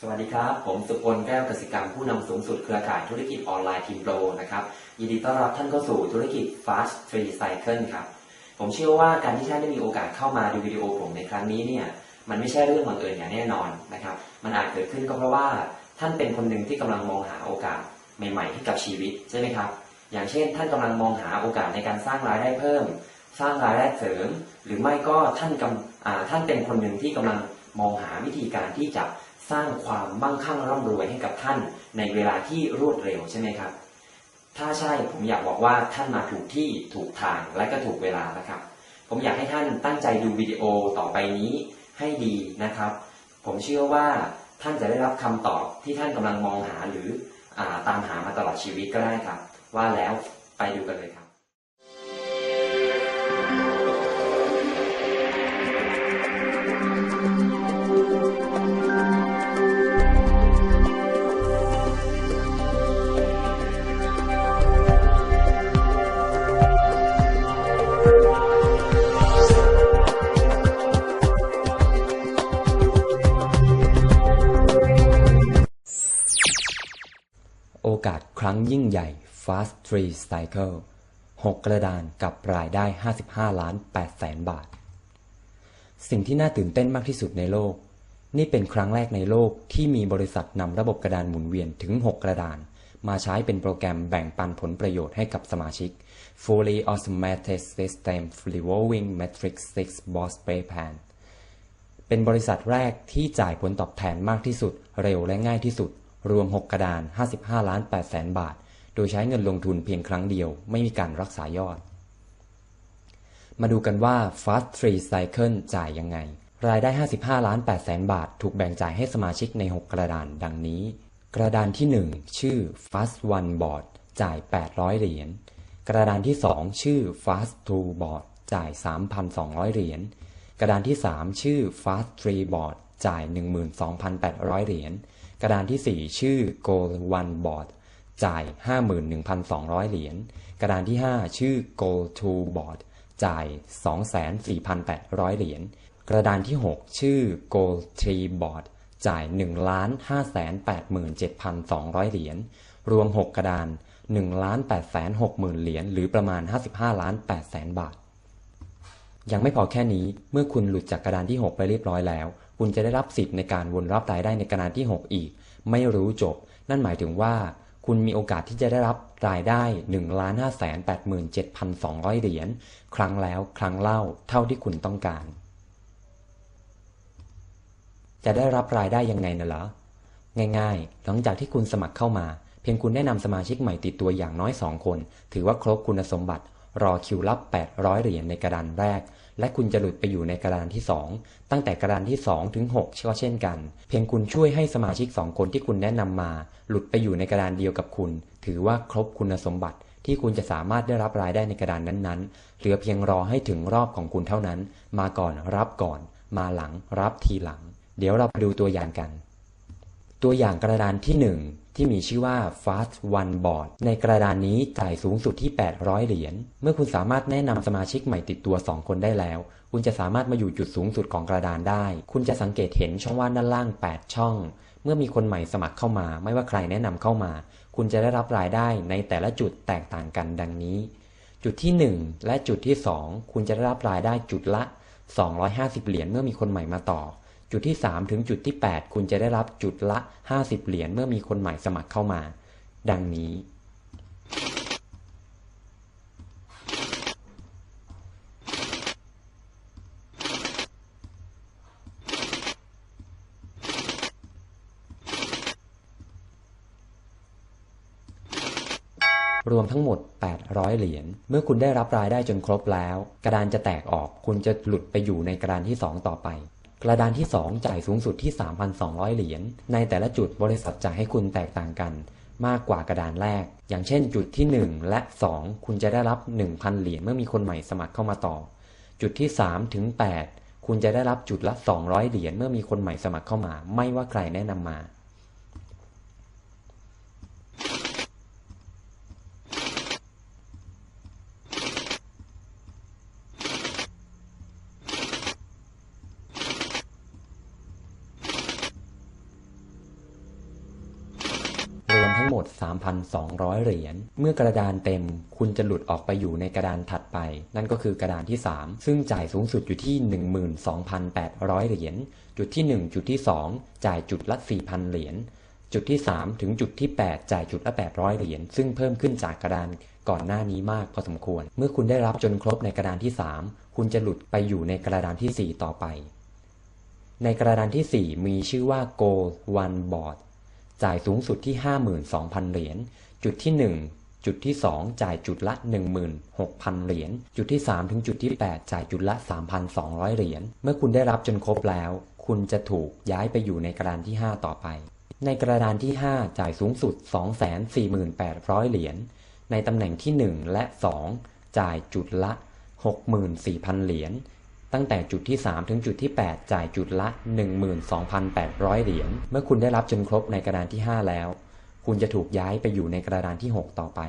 สวัสดีครับ ผมสุพลแก้วกสิกรรมผู้นำสูงสุดเครือข่ายธุรกิจออนไลน์ทีมโปรนะครับ ยินดีต้อนรับท่านเข้าสู่ธุรกิจ Fast Free Cycle ครับ ผมเชื่อว่าการที่ท่านได้มีโอกาสเข้ามาดูวิดีโอผมในครั้งนี้เนี่ยมันไม่ใช่เรื่องบังเอิญอย่างแน่นอนนะครับ มันอาจเกิดขึ้นก็เพราะว่าท่านเป็นคนหนึ่งที่กำลังมองหาโอกาสใหม่ๆให้กับชีวิตใช่ไหมครับ อย่างเช่น ท่านกำลังมองหาโอกาสในการสร้างรายได้เพิ่ม สร้างรายได้เสริม หรือไม่ก็ท่านกำท่านเป็นคนหนึ่งที่กำลังมองหาวิธีการที่จะ สร้างความมั่งคั่งร่ำรวยให้กับท่านในเวลาที่รวดเร็วใช่ไหมครับ ถ้าใช่ผมอยากบอกว่าท่านมาถูกที่ถูกทางและก็ถูกเวลานะครับ ผมอยากให้ท่านตั้งใจดูวิดีโอต่อไปนี้ให้ดีนะครับ ผมเชื่อว่าท่านจะได้รับคำตอบที่ท่านกำลังมองหาหรืออาตามหามาตลอดชีวิตก็ได้ครับ ว่าแล้วไปดูกันเลยครับ กาสครั้งยิ่งใหญ่ Fast Free Cycle 6 กระดานกับรายได้ 55 ล้าน8แสนบาท สิ่งที่น่าตื่นเต้นมากที่สุดในโลก นี่เป็นครั้งแรกในโลกที่มีบริษัทนำระบบกระดานหมุนเวียนถึง 6 กระดาน มาใช้เป็นโปรแกรมแบ่งปันผลประโยชน์ให้กับสมาชิก Fully Automated System Revolving Matrix 6 Boss Pay Plan เป็นบริษัทแรกที่จ่ายผลตอบแทนมากที่สุด เร็วและง่ายที่สุด รวม 6 กระดาน 55 ล้าน8แสนบาท โดยใช้เงินลงทุนเพียงครั้งเดียว ไม่มีการรักษายอด มาดูกันว่า Fast Free Cycle จ่ายยังไง รายได้ 55 ล้าน8แสนบาท ถูกแบ่งจ่ายให้สมาชิกใน 6 กระดานดังนี้ กระดานที่ 1 ชื่อ Fast One Board จ่าย 800 เหรียญ กระดานที่ 2 ชื่อ Fast Two Board จ่าย 3,200 เหรียญ กระดานที่ 3 ชื่อ Fast Three Board จ่าย 12,800 เหรียญ กระดานที่ 4 ชื่อ gold One Board จ่าย 51,200 เหรียญ กระดานที่ 5 ชื่อ gold Two Board จ่าย 24,800 เหรียญ กระดานที่ 6 ชื่อ gold Three Board จ่าย 1,587,200 เหรียญ รวม 6 กระดาน 1,860,000เหรียญ หรือประมาณ 55 ล้าน8แสนบาท ยังไม่พอแค่นี้เมื่อคุณหลุดจากกระดานที่ 6 ไปเรียบร้อยแล้ว คุณจะได้รับสิทธิ์ในการวนรับรายได้ในกระดานที่ 6 อีก ไม่รู้จบ นั่นหมายถึงว่า คุณมีโอกาสที่จะได้รับรายได้1 5 8 7 2 0 0 เหรียญครั้งแล้วครั้งเล่าเท่าที่คุณต้องการ จะได้รับรายได้ยังไงน่ะเหรอง่ายๆ หลังจากที่คุณสมัครเข้ามา เพียงคุณแนะนำสมาชิกใหม่ติดตัวอย่างน้อย 2 คน ถือว่าครบคุณสมบัติ รอคิวรับ 800 เหรียญในกระดานแรก และคุณจะหลุดไปอยู่ในกระดานที่ 2 ตั้งแต่กระดานที่ 2 ถึง 6 ก็เช่นกัน เพียงคุณช่วยให้สมาชิก 2 คนที่คุณแนะนำมา หลุดไปอยู่ในกระดานเดียวกับคุณ ถือว่าครบคุณสมบัติที่คุณจะสามารถได้รับรายได้ในกระดานนั้นๆ เหลือเพียงรอให้ถึงรอบของคุณเท่านั้น มาก่อนรับก่อน มาหลังรับทีหลัง เดี๋ยวเราไปดูตัวอย่างกัน ตัวอย่างกระดานที่ 1 ที่มีชื่อว่า Fast One Board ในกระดานนี้จ่ายสูงสุดที่ 800 เหรียญ เมื่อคุณสามารถแนะนำสมาชิกใหม่ติดตัว 2 คนได้แล้ว คุณจะสามารถมาอยู่จุดสูงสุดของกระดานได้ คุณจะสังเกตเห็นช่องว่างด้านล่าง 8 ช่อง เมื่อมีคนใหม่สมัครเข้ามา ไม่ว่าใครแนะนำเข้ามา คุณจะได้รับรายได้ในแต่ละจุดแตกต่างกันดังนี้ จุดที่ 1 และจุดที่ 2 คุณจะได้รับรายได้จุดละ 250 เหรียญเมื่อมีคนใหม่มาต่อ จุดที่ 3 ถึงจุดที่ 8 คุณจะได้รับจุดละ 50 เหรียญเมื่อมีคนใหม่สมัครเข้ามา ดังนี้ รวมทั้งหมด 800 เหรียญ เมื่อคุณได้รับรายได้จนครบแล้ว กระดานจะแตกออก คุณจะหลุดไปอยู่ในกระดานที่ 2 ต่อไป กระดานที่ 2 จ่ายสูงสุดที่ 3,200 เหรียญ ในแต่ละจุดบริษัทจ่ายให้คุณแตกต่างกัน มากกว่ากระดานแรก อย่างเช่น จุดที่ 1 และ 2 คุณจะได้รับ 1,000 เหรียญเมื่อมีคนใหม่สมัครเข้ามาต่อ จุดที่3ถึง8คุณจะได้รับจุดละ 200 เหรียญเมื่อมีคนใหม่สมัครเข้ามา ไม่ว่าใครแนะนำมา มด 3,200 เหรียญ เมื่อกระดานเต็ม คุณจะหลุดออกไปอยู่ในกระดานถัดไป นั่นก็คือกระดานที่ 3 ซึ่งจ่ายสูงสุดอยู่ที่ 12,800 เหรียญ จุดที่ 1 จุดที่ 2 จ่ายจุดละ 4,000 เหรียญ จุดที่ 3 ถึงจุดที่ 8 จ่ายจุดละ 800 เหรียญ ซึ่งเพิ่มขึ้นจากกระดานก่อนหน้านี้มากพอสมควร เมื่อคุณได้รับจนครบในกระดานที่ 3 คุณจะหลุดไปอยู่ในกระดานที่ 4 ต่อไป ในกระดานที่ 4 มีชื่อว่า Go One Board จ่ายสูงสุดที่ 52,000 เหรียญ จุดที่ 1 จุดที่ 2 จ่ายจุดละ 16,000 เหรียญ จุดที่ 3 ถึงจุดที่ 8 จ่ายจุดละ 3,200 เหรียญ เมื่อคุณได้รับจนครบแล้ว คุณจะถูกย้ายไปอยู่ในกระดานที่ 5 ต่อไป ในกระดานที่ 5 จ่ายสูงสุด 248,000 เหรียญ ในตำแหน่งที่ 1 และ 2 จ่ายจุดละ 64,000 เหรียญ ตั้งแต่จุดที่ 3 ถึงจุดที่ 8 จ่ายจุดละ 12,800 เหรียญ เมื่อคุณได้รับจนครบในกระดานที่ 5 แล้ว คุณจะถูกย้ายไปอยู่ในกระดานที่ 6 ต่อไป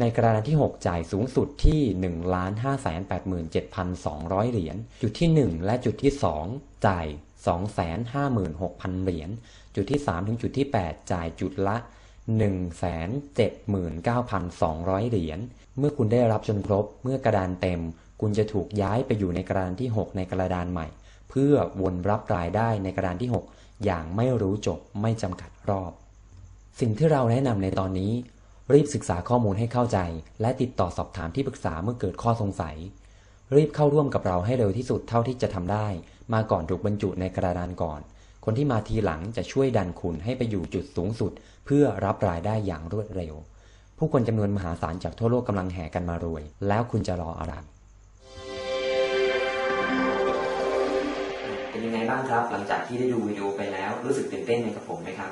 ในกระดานที่ 6 จ่ายสูงสุดที่ 1,587,200 เหรียญ จุดที่ 1 และจุดที่ 2 จ่าย 256,000 เหรียญ จุดที่ 3 ถึงจุดที่ 8 จ่ายจุดละ 179,200 เหรียญ เมื่อคุณได้รับจนครบ เมื่อกระดานเต็ม คุณจะถูกย้ายไปอยู่ในกระดานที่ 6 ในกระดานใหม่ เพื่อวนรับรายได้ในกระดานที่ 6 อย่างไม่รู้จบไม่จำกัดรอบ สิ่งที่เราแนะนำในตอนนี้ รีบศึกษาข้อมูลให้เข้าใจ และติดต่อสอบถามที่ปรึกษาเมื่อเกิดข้อสงสัย รีบเข้าร่วมกับเราให้เร็วที่สุดเท่าที่จะทำได้ มาก่อนถูกบรรจุในกระดานก่อน คนที่มาทีหลังจะช่วยดันคุณให้ไปอยู่จุดสูงสุด เพื่อรับรายได้อย่างรวดเร็วผู้คนจำนวนมหาศาลจากทั่วโลกกำลังแห่กันมารวย แล้วคุณจะรออะไร เป็นยังไงบ้างครับ หลังจากที่ได้ดูวิดีโอไปแล้ว รู้สึกตื่นเต้นไหมกับผมไหมครับ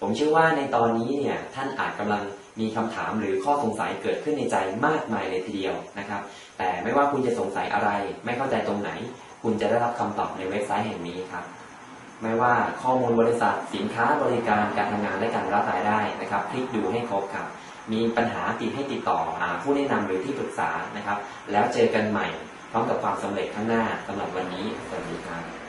ผมเชื่อว่าในตอนนี้เนี่ยท่านอาจกำลังมีคำถามหรือข้อสงสัยเกิดขึ้นในใจมากมายเลยทีเดียวนะครับ แต่ไม่ว่าคุณจะสงสัยอะไร ไม่เข้าใจตรงไหน คุณจะได้รับคำตอบในเว็บไซต์แห่งนี้ครับไม่ว่าข้อมูลบริษัทสินค้าบริการการทำงานและการรับรายได้นะครับ คลิกดูให้ครบครับ มีปัญหาติดให้ติดต่ออผู้แนะนำหรือที่ปรึกษานะครับ แล้วเจอกันใหม่ พร้อมกับความสำเร็จข้างหน้าสำหรับวันนี้สวัสดีครับ